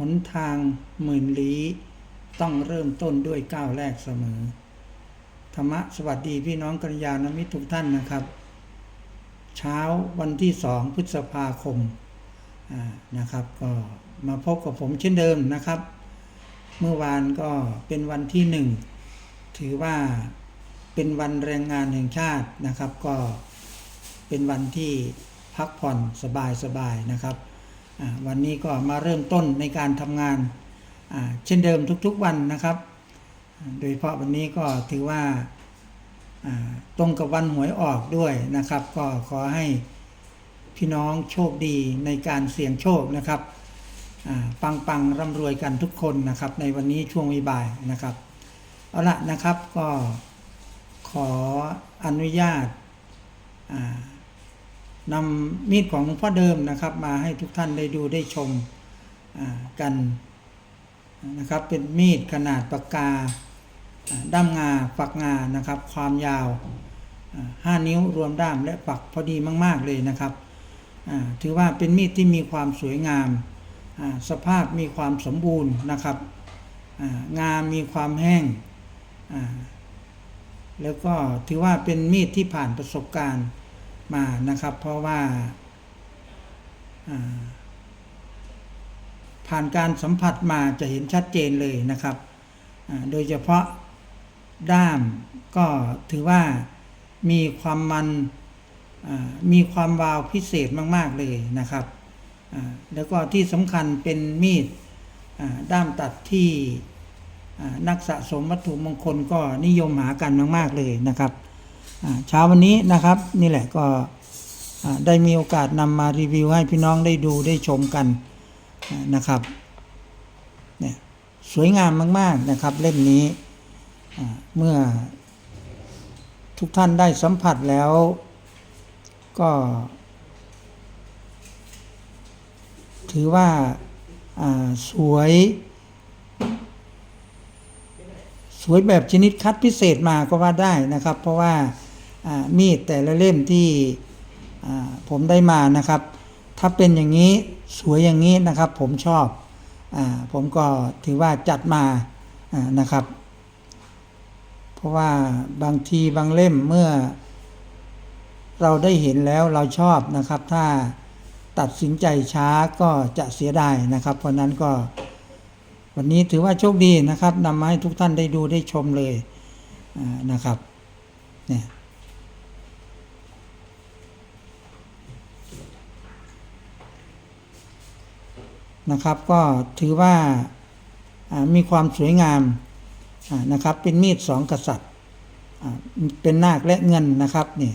หนทางหมื่นลี้ต้องเริ่มต้นด้วยก้าวแรกเสมอ ธรรมะสวัสดีพี่น้องกัลยาณมิตรทุกท่านนะครับ เช้าวันที่สองพฤษภาคมนะครับ ก็มาพบกับผมเช่นเดิมนะครับ เมื่อวานก็เป็นวันที่หนึ่งถือว่าเป็นวันแรงงานแห่งชาตินะครับ ก็เป็นวันที่พักผ่อนสบายๆนะครับ วันนี้ก็มาเริ่มต้นในการทำงาน เช่นเดิมทุกๆวันนะครับ โดยเฉพาะวันนี้ก็ถือว่าตรงกับวันหวยออกด้วยนะครับ ก็ขอให้พี่น้องโชคดีในการเสี่ยงโชคนะครับปังปังร่ำรวยกันทุกคนนะครับ ในวันนี้ช่วงบ่ายนะครับเอาละนะครับก็ขออนุญาตอ่า นำมีดของหลวงพ่อเดิมนะครับ มาให้ทุกท่านได้ดูได้ชมกันนะครับ เป็นมีดขนาดปากกาด้ามงาฝักงานะครับ ความยาวอ่าห้านิ้วรวมด้ามและฝักพอดีมาก ๆเลยนะครับถือว่าเป็นมีดที่มีความสวยงาม สภาพมีความสมบูรณ์นะครับงามมีความแห้ง แล้วก็ถือว่าเป็นมีดที่ผ่านประสบการณ์ มานะครับ เพราะว่าผ่านการสัมผัสมาจะเห็นชัดเจนเลยนะครับ โดยเฉพาะด้ามก็ถือว่ามีความมันมีความวาวพิเศษมาก ๆ เลยนะครับ แล้วก็ที่สำคัญเป็นมีดด้ามตัดที่นักสะสมวัตถุมงคลก็นิยมหากันมาก ๆ เลยนะครับ เช้าวันนี้นะครับนี่แหละก็ได้มีโอกาสนำมารีวิวให้พี่น้องได้ดูได้ชมกันนะครับเนี่ยสวยงามมาก ๆนะครับ เล่มนี้เมื่อทุกท่านได้สัมผัสแล้วก็ ถือว่าสวย สวยแบบชนิดคัดพิเศษมาก็ว่าได้นะครับ เพราะว่ามีดแต่ละเล่มที่ผมได้มานะครับ ถ้าเป็นอย่างนี้สวยอย่างนี้นะครับ ผมชอบอผมก็ถือว่าจัดมานะครับ เพราะว่าบางทีบางเล่มเมื่อ เราได้เห็นแล้วเราชอบนะครับ ถ้าตัดสินใจช้าก็จะเสียดายนะครับ เพราะนั้นก็ วันนี้ถือว่าโชคดีนะครับนำมาให้ทุกท่านได้ดูได้ชมเลยนะครับเนี่ยนะครับก็ถือว่ามีความสวยงามนะครับเป็นมีดสองกษัตริย์เป็นนาคและเงินนะครับนี่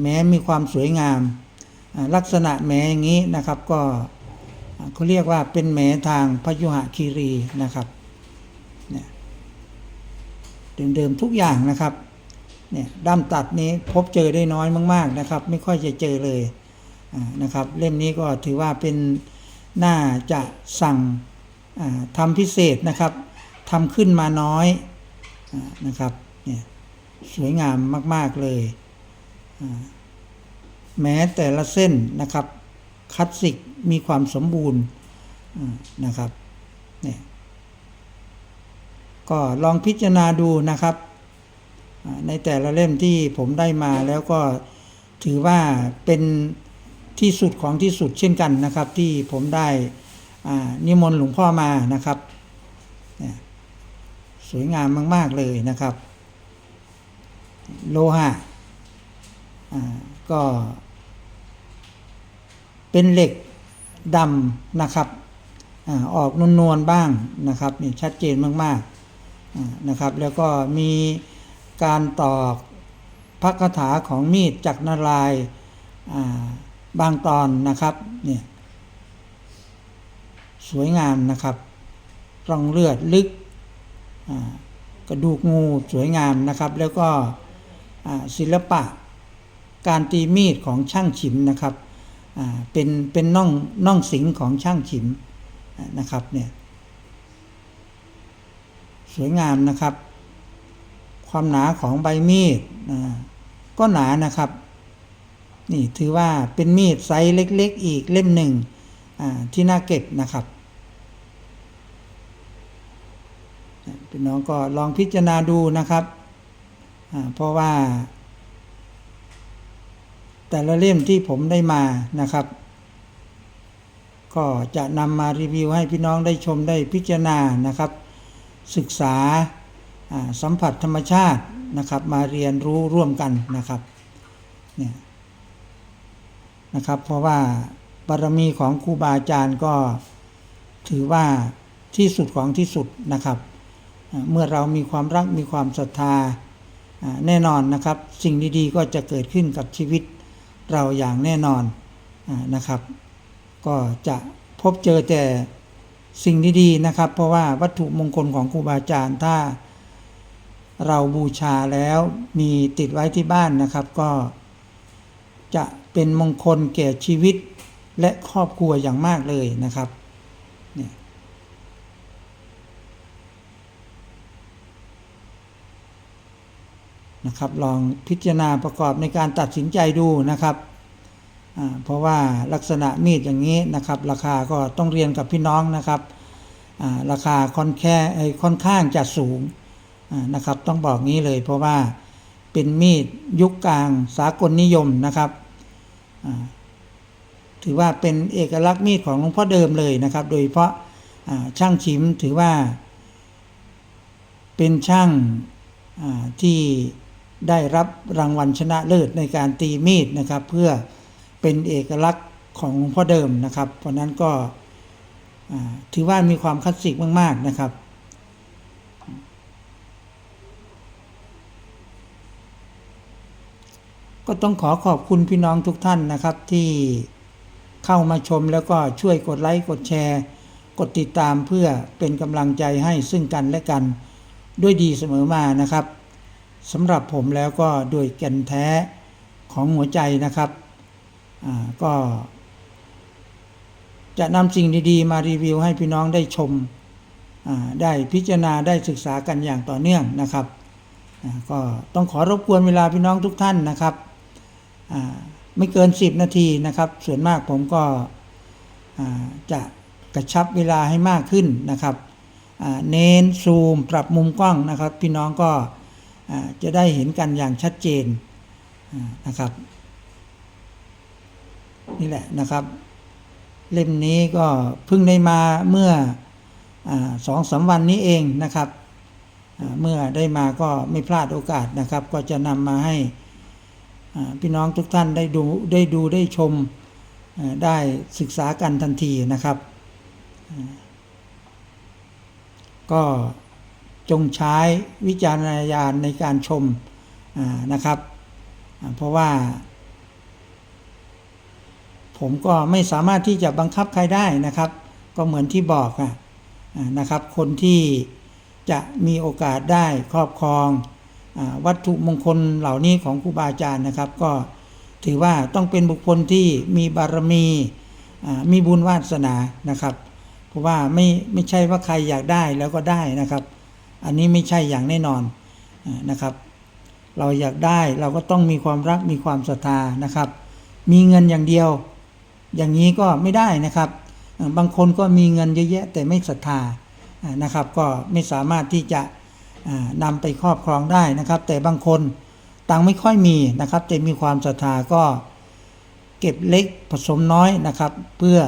แม้มีความสวยงามลักษณะแหมอย่างนี้นะครับก็ เขาเรียกว่าเป็นแหมทางพยุหคีรีนะครับเนี่ยเดิมๆทุกอย่างนะครับเนี่ยด้ามตัดนี้พบเจอได้น้อยมาก ๆนะครับ ไม่ค่อยจะเจอเลยนะครับ เล่มนี้ก็ถือว่าเป็นน่าจะสั่งอ่าทำพิเศษนะครับทำขึ้นมาน้อยอนะครับเนี่ยสวยงามมาก ๆ เลย แม้แต่ละเส้นนะครับ คลาสสิกมีความสมบูรณ์นะครับเนี่ยก็ลองพิจารณาดูนะครับ ในแต่ละเล่มที่ผมได้มาแล้วก็ถือว่าเป็นที่สุดของที่สุดเช่นกันนะครับ ที่ผมได้นิมนต์หลวงพ่อมานะครับ สวยงามมาก ๆ เลยนะครับ โลหะก็ เป็นเหล็กดำนะครับอออกนวลๆบ้างนะครับนี่ชัดเจนมากๆนะครับ แล้วก็มีการตอกพระคาถาของมีดจักรนารายาบางตอนนะครับเนี่ยสวยงามนะครับร่องเลือดลึกกระดูกงูสวยงามนะครับ แล้วก็ศิลปะการตีมีดของช่างฉิมนะครับ เป็นเป็นน่องน่องสิงของช่างฉิมนะครับเนี่ยสวยงามนะครับ ความหนาของใบมีดก็หนานะครับ นี่ถือว่าเป็นมีดไซส์เล็กๆ อีกเล่มหนึ่งที่น่าเก็บนะครับพี่น้องก็ลองพิจารณาดูนะครับเพราะว่า แต่ละเล่มที่ผมได้มานะครับ ก็จะนำมารีวิวให้พี่น้องได้ชมได้พิจารณานะครับ ศึกษาสัมผัสธรรมชาตินะครับ มาเรียนรู้ร่วมกันนะครับเนี่ยนะครับ เพราะว่าบารมีของครูบาอาจารย์ก็ถือว่าที่สุดของที่สุดนะครับ เมื่อเรามีความรักมีความศรัทธาอ่าแน่นอนนะครับ สิ่งดีๆก็จะเกิดขึ้นกับชีวิต เราอย่างแน่นอนนะครับ ก็จะพบเจอแต่สิ่งดีๆนะครับ เพราะว่าวัตถุมงคลของครูบาอาจารย์ถ้า เราบูชาแล้วมีติดไว้ที่บ้านนะครับ ก็จะเป็นมงคลแก่ชีวิตและครอบครัวอย่างมากเลยนะครับเนี่ย นะครับ ลองพิจารณาประกอบในการตัดสินใจดูนะครับเพราะว่าลักษณะมีดอย่างนี้นะครับ ราคาก็ต้องเรียนกับพี่น้องนะครับราคาค่อนแค่ไอ้ค่อนข้างจะสูงนะครับ ต้องบอกงี้เลย เพราะว่าเป็นมีดยุคกลางสากลนิยมนะครับถือว่าเป็นเอกลักษณ์มีดของหลวงพ่อเดิมเลยนะครับ โดยเฉพาะช่างชิมถือว่า เป็นช่างที่ ได้รับรางวัลชนะเลิศในการตีมีดนะครับ เพื่อเป็นเอกลักษณ์ของหลวงพ่อเดิมนะครับ เพราะนั้นก็ถือว่ามีความคลาสสิกมาก ๆนะครับก็ต้องขอขอบคุณพี่น้องทุกท่านนะครับ ที่เข้ามาชมแล้วก็ช่วยกดไลค์กดแชร์ กดติดตามเพื่อเป็นกำลังใจให้ซึ่งกันและกันด้วยดีเสมอมานะครับ สำหรับผมแล้วก็ด้วยแก่นแท้ของหัวใจนะครับก็ จะนำสิ่งดีๆ มารีวิวให้พี่น้องได้ชมได้พิจารณาได้ศึกษากันอย่างต่อเนื่องนะครับก็ต้องขอรบกวนเวลาพี่น้องทุกท่านนะครับไม่เกิน 10 นาทีนะครับ ส่วนมากผมก็จะกระชับเวลาให้มากขึ้นนะครับเน้นซูมปรับมุมกล้องนะครับ พี่น้องก็ จะได้เห็นกันอย่างชัดเจนนะครับ นี่แหละนะครับ เล่มนี้ก็เพิ่งได้มาเมื่อสองสามวันนี้เองนะครับ เมื่อได้มาก็ไม่พลาดโอกาสนะครับ ก็จะนำมาให้พี่น้องทุกท่านได้ดูได้ดูได้ชมได้ศึกษากันทันทีนะครับ ก็ จงใช้วิจารณญาณในการชมนะครับ เพราะว่า ผมก็ไม่สามารถที่จะบังคับใครได้นะครับ ก็เหมือนที่บอกอะนะครับ คนที่จะมีโอกาสได้ครอบครองอวัตถุมงคลเหล่านี้ของครูบาอาจารย์นะครับ ก็ถือว่าต้องเป็นบุคคลที่มีบารมีมีบุญวาสนานะครับ เพราะว่าไม่ไม่ใช่ว่าใครอยากได้แล้วก็ได้นะครับ อันนี้ไม่ใช่อย่างแน่นอนนะครับ เราอยากได้เราก็ต้องมีความรักมีความศรัทธานะครับ มีเงินอย่างเดียว อย่างนี้ก็ไม่ได้นะครับ บางคนก็มีเงินเยอะแยะแต่ไม่ศรัทธานะครับ ก็ไม่สามารถที่จะอ่านำไปครอบครองได้นะครับ แต่บางคนตังไม่ค่อยมีนะครับ แต่มีความศรัทธาก็เก็บเล็กผสมน้อยนะครับ เพื่อ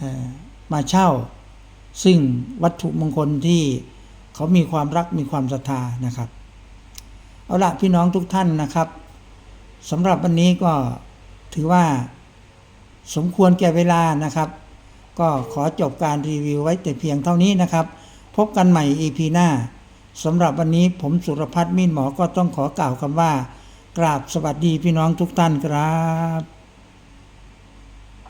อมาเช่า ซึ่งวัตถุมงคลที่ เขามีความรักมีความศรัทธานะครับ เอาละพี่น้องทุกท่านนะครับสำหรับวันนี้ก็ถือว่าสมควรแก่เวลานะครับ ก็ขอจบการรีวิวไว้แต่เพียงเท่านี้นะครับ พบกันใหม่ EP หน้าสำหรับวันนี้ผมสุรพัฒน์มินหมอก็ต้องขอกล่าวคำว่า กราบสวัสดีพี่น้องทุกท่านครับ